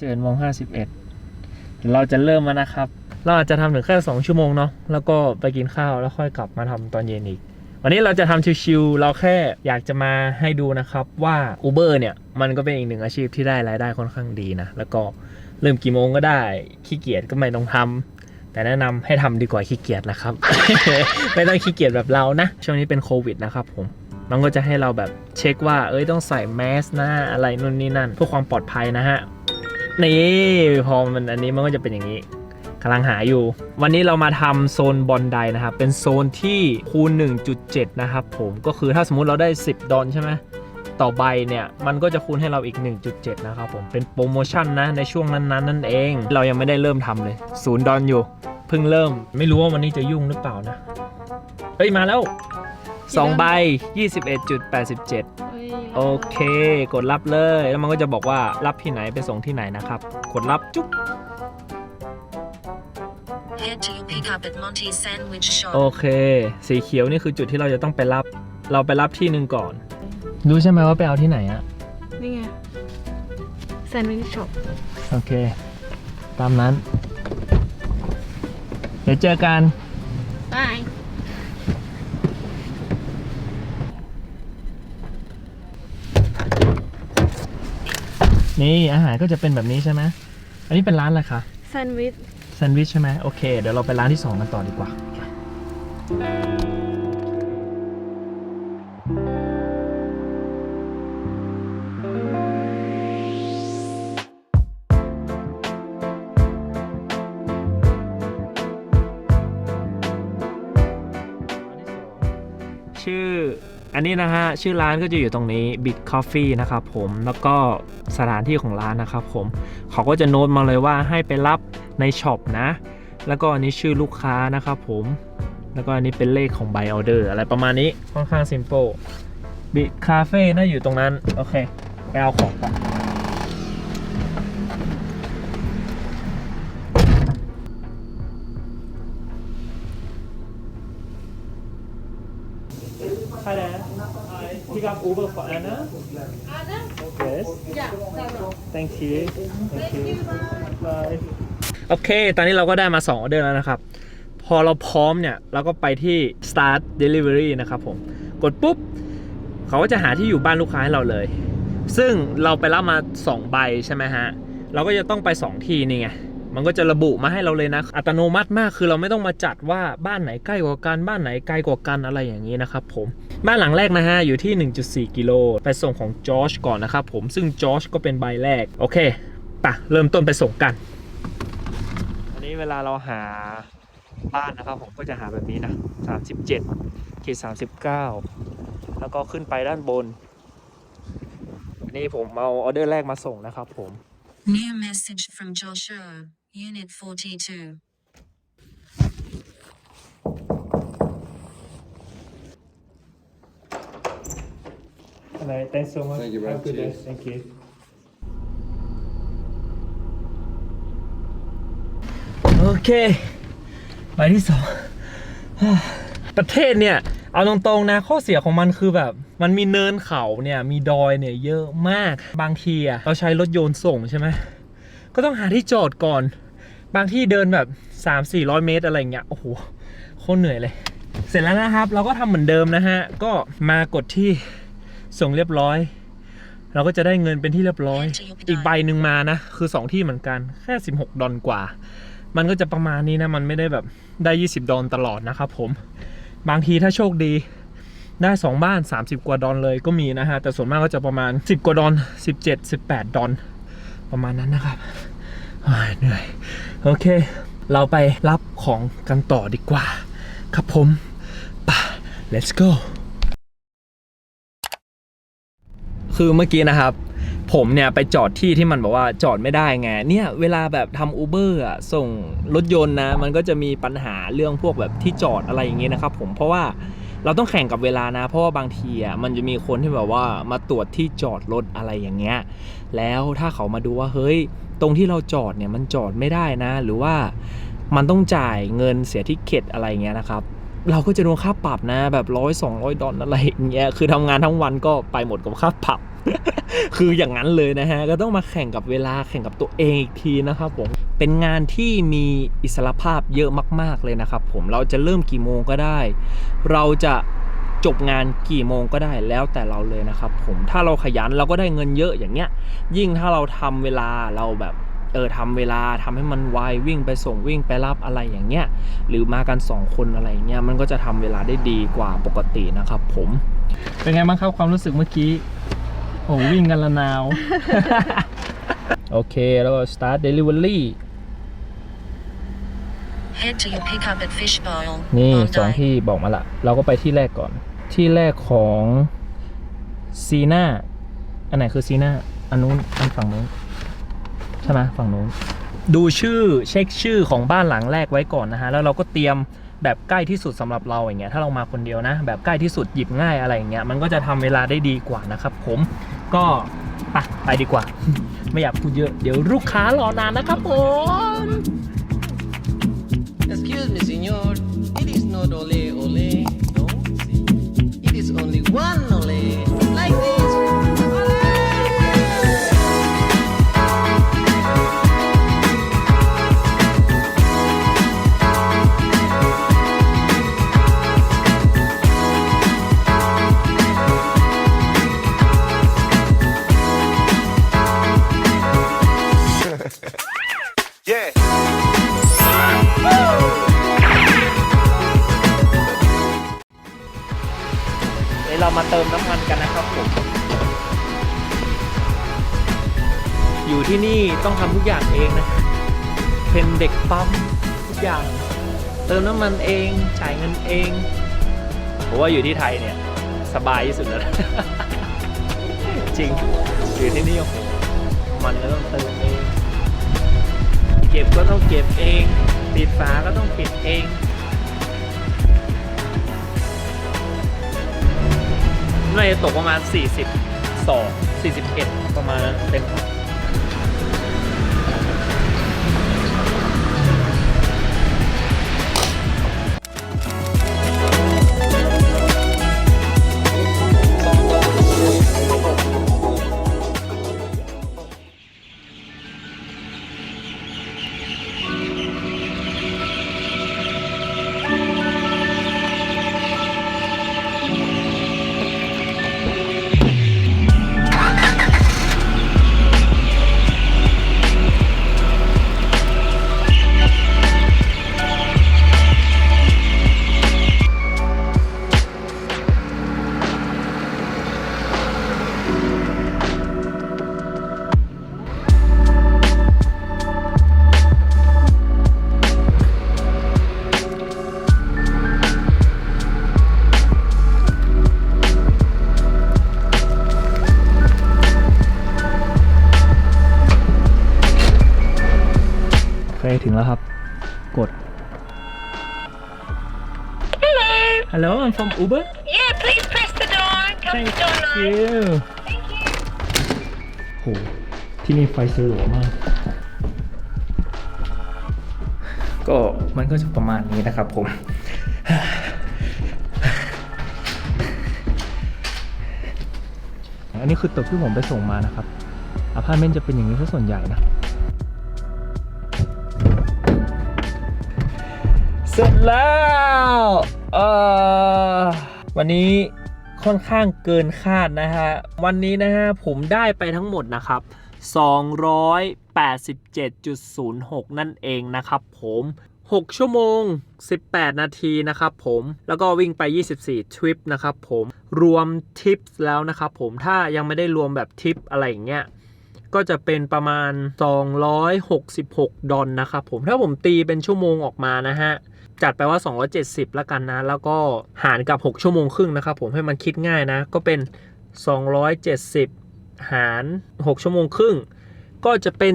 11โมง51เราจะเริ่มแล้วนะครับ เราอาจจะทำถึงแค่2ชั่วโมงเนาะแล้วก็ไปกินข้าวแล้วค่อยกลับมาทำตอนเย็นอีก วันนี้เราจะทำชิวๆเราแค่อยากจะมาให้ดูนะครับว่า Uber เนี่ย มันก็เป็นอีกหนึ่งอาชีพที่ได้รายได้ค่อนข้างดีนะ แล้วก็เริ่มกี่โมงก็ได้ขี้เกียจก็ไม่ต้องทำแต่แนะนำให้ทำดีกว่าขี้เกียจนะครับ ไม่ต้องขี้เกียจแบบเรานะ ช่วงนี้เป็นโควิดนะครับผมมันก็จะให้เราแบบเช็คว่า เอ้ยต้องใส่แมสนะอะไรนู่นนี่นั่นเพื่อความปลอดภัยนะฮะ นี่พอมันอันนี้มันก็จะเป็นอย่างนี้กำลังหาอยู่ วันนี้เรามาทำโซนบอลไดนะครับ เป็นโซนที่คูณ 1.7 นะครับผมก็คือถ้าสมมุติเราได้ 10 ดอลใช่ไหมต่อใบเนี่ยมันก็จะคูณให้เราอีก 1.7 นะครับผมเป็นโปรโมชั่นนะในช่วงนั้นๆนั่นเอง เรายังไม่ได้เริ่มทำเลยศูนย์ดอลอยู่ เพิ่งเริ่ม ไม่รู้ว่าวันนี้จะยุ่งหรือเปล่านะ เฮ้ย มาแล้ว 2ใบ 21.87โอเค กดรับเลย แล้วมันก็จะบอกว่ารับที่ไหนไปส่งที่ไหนนะครับ กดรับจุ๊บ Head to your pickup at Monty's Sandwich Shop. โอเค สีเขียวนี่คือจุดที่เราจะต้องไปรับ เราไปรับที่หนึ่งก่อน รู้ใช่ไหมว่าไปเอาที่ไหนอะนี่ไงแซนด์วิชช็อปโอเค ตามนั้น เดี๋ยวเจอกัน บาย นี่อาหารก็จะเป็นแบบนี้ใช่ไหมอันนี้เป็นร้านอะไรคะแซนด์วิชแซนด์วิชใช่ไหมโอเค เดี๋ยวเราไปร้านที่2กันต่อดีกว่า ชื่อ อันนี้นะฮะ ชื่อร้านก็จะอยู่ตรงนี้ Big Coffee นะครับผมแล้วก็ สถานที่ของร้านนะครับผมเขาก็จะโน้ตมาเลยว่าให้ไปรับในช็อปนะ แล้วก็อันนี้ชื่อลูกค้านะครับผมแล้วก็อันนี้เป็นเลขของใบออเดอร์อะไรประมาณนี้ค่อนข้าง simple Big Cafe น่าอยู่ตรงนั้น โอเค ไปเอาของก่อน โอเค ตอนนี้เราก็ได้มา2ออเดอร์แล้วนะครับ พอเราพร้อมเนี่ย เราก็ไปที่ start delivery นะครับผม กดปุ๊บ เขาก็จะหาที่อยู่บ้านลูกค้าให้เราเลย ซึ่งเราไปรับมา 2 ใบใช่ไหมฮะ เราก็จะต้องไป 2 ที่นี่ไง มันก็จะระบุมาให้เราเลยนะ อัตโนมัติมากคือเราไม่ต้องมาจัดว่าบ้านไหนใกล้กว่ากันบ้านไหนไกลกว่ากันอะไรอย่างนี้นะครับผมบ้านหลังแรกนะฮะอยู่ที่ 1.4 กิโลไปส่งของจอร์จก่อนนะครับผมซึ่งจอร์จก็เป็นใบแรกโอเคปะเริ่มต้นไปส่งกัน อันนี้เวลาเราหาบ้านนะครับผมก็จะหาแบบนี้นะ 37ขีด39 แล้วก็ขึ้นไปด้านบนนนี้ผมเอาออเดอร์แรกมาส่งนะครับผม New message from Joshua, Unit 42. Alright, thanks so much. Thank you, bro. Have a good day. Cheers. Thank you. โอเคใบที่สอง ประเทศเนี่ย เอาตรงๆนะข้อเสียของมันคือแบบ มันมีเนินเขาเนี่ยมีดอยเนี่ยเยอะมากบางทีอะเราใช้รถยนต์ส่งใช่ไหมก็ต้องหาที่จอดก่อน บางที่เดินแบบ 3-400 เมตรอะไรเงี้ยโอ้โหโคตรเหนื่อยเลย เสร็จแล้วนะครับ เราก็ทำเหมือนเดิมนะฮะ ก็มากดที่ส่งเรียบร้อย เราก็จะได้เงินเป็นที่เรียบร้อย อีกใบหนึ่งมานะ คือ 2 ที่เหมือนกันแค่ 16 ดอลกว่า มันก็จะประมาณนี้นะ มันไม่ได้แบบได้ 20 ดอลตลอดนะครับผม บางทีถ้าโชคดีได้ 2 บ้าน 30 กว่าดอลเลยก็มีนะฮะ แต่ส่วนมากก็จะประมาณ 10 กว่าดอล17 18 ดอลประมาณนั้นนะครับเหนื่อย โอเค เราไปรับของกันต่อดีกว่า ครับผมไป let's go คือเมื่อกี้นะครับ ผมเนี่ยไปจอดที่ที่มันบอกว่าจอดไม่ได้ไงเนี่ยเวลาแบบทำอูเบอร์อะส่งรถยนต์นะ มันก็จะมีปัญหาเรื่องพวกแบบที่จอดอะไรอย่างเงี้ยนะครับผมเพราะว่าเราต้องแข่งกับเวลานะ เพราะว่าบางทีอะมันจะมีคนที่แบบว่ามาตรวจที่จอดรถอะไรอย่างเงี้ยแล้วถ้าเขามาดูว่าเฮ้ย ตรงที่เราจอดเนี่ยมันจอดไม่ได้นะ หรือว่ามันต้องจ่ายเงินเสียทิเก็ตอะไรเงี้ยนะครับเราก็จะโดนค่าปรับนะแบบร้อยสองร้อยดอลลาร์อะไรอย่างเงี้ยคือทำงานทั้งวันก็ไปหมดกับค่าปรับ คืออย่างนั้นเลยนะฮะ ก็ต้องมาแข่งกับเวลาแข่งกับตัวเองอีกทีนะครับผม เป็นงานที่มีอิสรภาพเยอะมาก ๆเลยนะครับผม เราจะเริ่มกี่โมงก็ได้ เราจะจบงานกี่โมงก็ได้แล้วแต่เราเลยนะครับผม ถ้าเราขยันเราก็ได้เงินเยอะอย่างเงี้ย ยิ่งถ้าเราทำเวลาเราแบบเออทำเวลาทำให้มันไววิ่งไปส่งวิ่งไปรับอะไรอย่างเงี้ย หรือมากัน 2 คนอะไรเงี้ยมันก็จะทำเวลาได้ดีกว่าปกตินะครับผม เป็นไงบ้างครับความรู้สึกเมื่อกี้ อ้วิ่งกันละนาว โอเค แล้วก็ start delivery Head to your pickup at Fishbowl. นี่สอง Bondi. ที่บอกมาละ เราก็ไปที่แรกก่อน ที่แรกของซีน่าอันไหนคือซีน่าอันนู้น อันฝั่งนู้น ใช่ไหมฝั่งนู้น ดูชื่อเช็คชื่อของบ้านหลังแรกไว้ก่อนนะฮะ แล้วเราก็เตรียมแบบใกล้ที่สุดสำหรับเราอย่างเงี้ยถ้าเรามาคนเดียวนะ แบบใกล้ที่สุดหยิบง่ายอะไรอย่างเงี้ยมันก็จะทำเวลาได้ดีกว่านะครับผม ก็ไปไปดีกว่า ไม่อยากพูดเยอะ เดี๋ยวลูกค้ารอนานนะครับผม Excuse me, señor. It is not ole ole. No, it is only one กันนะครับผม อยู่ที่นี่ต้องทำทุกอย่างเองนะ เป็นเด็กปั๊มทุกอย่าง เติมน้ำมันเองจ่ายเงินเองผมว่าอยู่ที่ไทยเนี่ย สบายที่สุดแล้ว จริง อยู่ที่นี่โอ้โหมันก็ต้องเติมเอง เก็บก็ต้องเก็บเอง ปิดฝาก็ต้องปิดเอง น่าจะตกประมาณ 42 41 ประมาณนั้นเต็ม ถึงแล้วครับ กด Hello I'm from Uber Yeah, please press the door. Come Thank to door nine. you โห ที่นี่ไฟสลัวมาก ก็มันก็จะประมาณนี้นะครับผม อันนี้คือตึกที่ผมไปส่งมานะครับ อพาร์ตเมนต์จะเป็นอย่างนี้ซะส่วนใหญ่นะ เสร็จแล้วเออวันนี้ค่อนข้างเกินคาดนะฮะ วันนี้นะฮะผมได้ไปทั้งหมดนะครับ 287.06 นั่นเองนะครับผม 6 ชั่วโมง 18 นาทีนะครับผม แล้วก็วิ่งไป 24 ทริปนะครับผม รวมทิปแล้วนะครับผม ถ้ายังไม่ได้รวมแบบทิปอะไรอย่างเงี้ย ก็จะเป็นประมาณ 266 ดอลนะครับผม ถ้าผมตีเป็นชั่วโมงออกมานะฮะ จัดไปว่า 270 แล้วกันนะ แล้วก็หารกับ 6 ชั่วโมงครึ่งนะครับผมให้มันคิดง่ายนะ ก็เป็น 270 หาร 6 ชั่วโมงครึ่ง ก็จะเป็น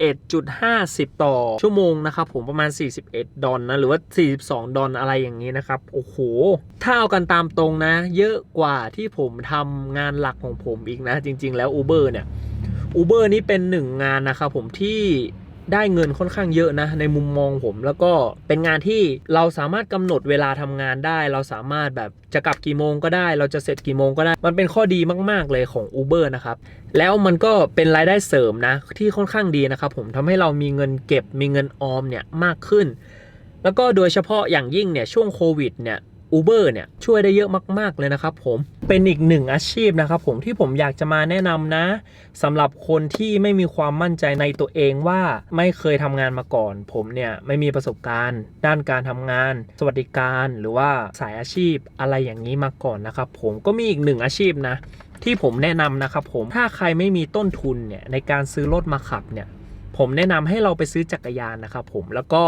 41.50 ต่อชั่วโมงนะครับผมประมาณ 41 ดอลนะ หรือว่า 42 ดอลอะไรอย่างนี้นะครับ โอ้โห ถ้าเอากันตามตรงนะ เยอะกว่าที่ผมทำงานหลักของผมอีกนะ จริง ๆ แล้ว Uber เนี่ย Uber นี่เป็นหนึ่งงานนะครับผมที่ ได้เงินค่อนข้างเยอะนะในมุมมองผม แล้วก็เป็นงานที่เราสามารถกำหนดเวลาทำงานได้ เราสามารถแบบจะกลับกี่โมงก็ได้ เราจะเสร็จกี่โมงก็ได้ มันเป็นข้อดีมาก ๆ เลยของ Uber นะครับ แล้วมันก็เป็นรายได้เสริมนะ ที่ค่อนข้างดีนะครับผมทำให้เรามีเงินเก็บมีเงินออมเนี่ยมากขึ้น แล้วก็โดยเฉพาะอย่างยิ่งเนี่ยช่วงโควิดเนี่ย Uber เนี่ยช่วยได้เยอะมาก ๆ เลยนะครับผมเป็นอีกหนึ่งอาชีพนะครับผมที่ผมอยากจะมาแนะนำนะสำหรับคนที่ไม่มีความมั่นใจในตัวเองว่าไม่เคยทำงานมาก่อน ผมเนี่ยไม่มีประสบการณ์ ด้านการทำงาน สวัสดิการหรือว่าสายอาชีพอะไรอย่างนี้มาก่อนนะครับผมก็มีอีกหนึ่งอาชีพนะที่ผมแนะนำนะครับผมถ้าใครไม่มีต้นทุนเนี่ยในการซื้อรถมาขับเนี่ยผมแนะนำให้เราไปซื้อจักรยานนะครับผมแล้วก็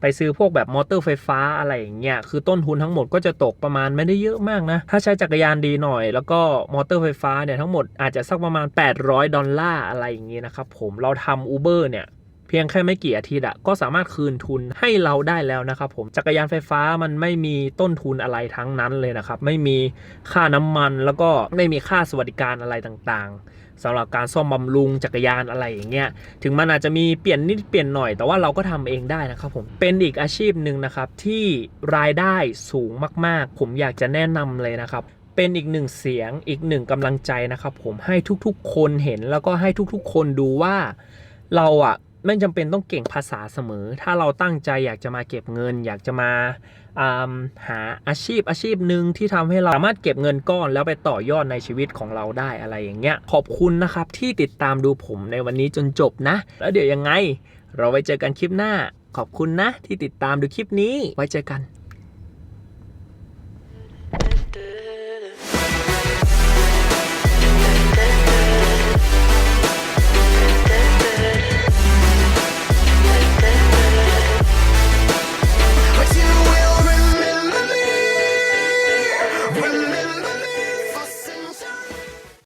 ไปซื้อพวกแบบมอเตอร์ไฟฟ้าอะไรอย่างเงี้ยคือต้นทุนทั้งหมดก็จะตกประมาณไม่ได้เยอะมากนะ ถ้าใช้จักรยานดีหน่อย แล้วก็มอเตอร์ไฟฟ้าเนี่ยทั้งหมดอาจจะสักประมาณ 800 ดอลลาร์อะไรอย่างเงี้นะครับผมเราทำ Uber เนี่ย เพียงแค่ไม่กี่อาทิตย์อะก็สามารถคืนทุนให้เราได้แล้วนะครับผมจักรยานไฟฟ้ามันไม่มีต้นทุนอะไรทั้งนั้นเลยนะครับ ไม่มีค่าน้ำมันแล้วก็ไม่มีค่าสวัสดิการอะไรต่างๆสำหรับการซ่อมบำรุงจักรยานอะไรอย่างเงี้ยถึงมันอาจจะมีเปลี่ยนนิดเปลี่ยนหน่อย แต่ว่าเราก็ทำเองได้นะครับผมเป็นอีกอาชีพหนึ่งนะครับที่รายได้สูงมากๆ ผมอยากจะแนะนำเลยนะครับเป็นอีกหนึ่งเสียงอีกหนึ่งกำลังใจนะครับผมให้ทุกๆ คนเห็นแล้วก็ให้ทุกๆ คนดูว่าเราอะ ไม่จำเป็นต้องเก่งภาษาเสมอ ถ้าเราตั้งใจอยากจะมาเก็บเงิน อยากจะมาาหาอาชีพอาชีพหนึ่งที่ทำให้เราสามารถเก็บเงินก้อนแล้วไปต่อยอดในชีวิตของเราได้อะไรอย่างเงี้ย ขอบคุณนะครับที่ติดตามดูผมในวันนี้จนจบนะ แล้วเดี๋ยวยังไง เราไว้เจอกันคลิปหน้า ขอบคุณนะที่ติดตามดูคลิปนี้ ไว้เจอกัน